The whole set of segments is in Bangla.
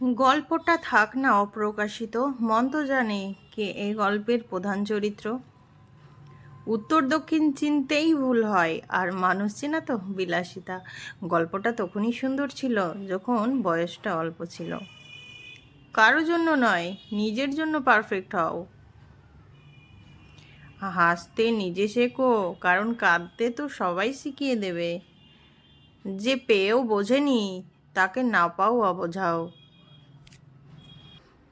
গল্পটা থাক না অপ্রকাশিত মন তো জানে কে এই গল্পের প্রধান চরিত্র। উত্তর দক্ষিণ চিনতেই ভুল হয়, আর মানুষ চেনা তো বিলাসিতা। গল্পটা তখনই সুন্দর ছিল যখন বয়সটা অল্প ছিল। কারও জন্য নয়, নিজের জন্য পারফেক্ট হও। হাসতে নিজে শেখো, কারণ কাঁদতে তো সবাই শিখিয়ে দেবে। যে পেয়েও বোঝেনি, তাকে না পাও অবোঝাও।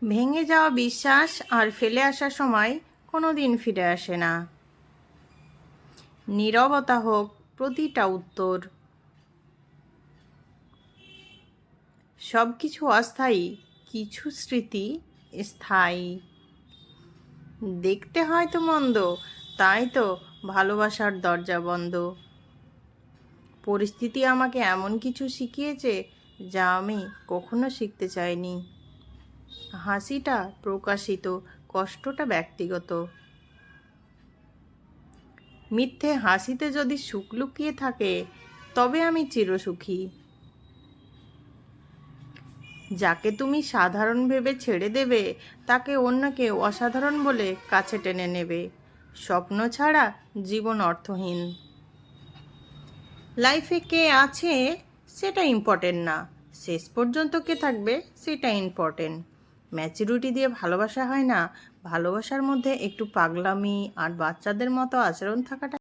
ভেঙে যাওয়া বিশ্বাস আর ফেলে আসার সময় কোনো দিন ফিরে আসে না। নীরবতা হোক প্রতিটা উত্তর। সব কিছু অস্থায়ী, কিছু স্মৃতি স্থায়ী। দেখতে হয়তো মন্দ, তাই তো ভালোবাসার দরজা বন্ধ। পরিস্থিতি আমাকে এমন কিছু শিখিয়েছে যা আমি কখনো শিখতে চাইনি। হাসিটা প্রকাশিত, কষ্টটা ব্যক্তিগত। মিথ্যে হাসিতে যদি সুখ লুকিয়ে থাকে, তবে আমি চিরসুখী। যাকে তুমি সাধারণ ভেবে ছেড়ে দেবে, তাকে অন্য কেউ অসাধারণ বলে কাছে টেনে নেবে। স্বপ্ন ছাড়া জীবন অর্থহীন। লাইফে কে আছে, সেটা ইম্পর্টেন্ট না। শেষ পর্যন্ত কে থাকবে, সেটা ইম্পর্টেন্ট ম্যাচুরিটি দিয়ে ভালোবাসা হয় না ভালোবাসার মধ্যে একটু পাগলামি আর বাচ্চাদের মতো আচরণ থাকাটা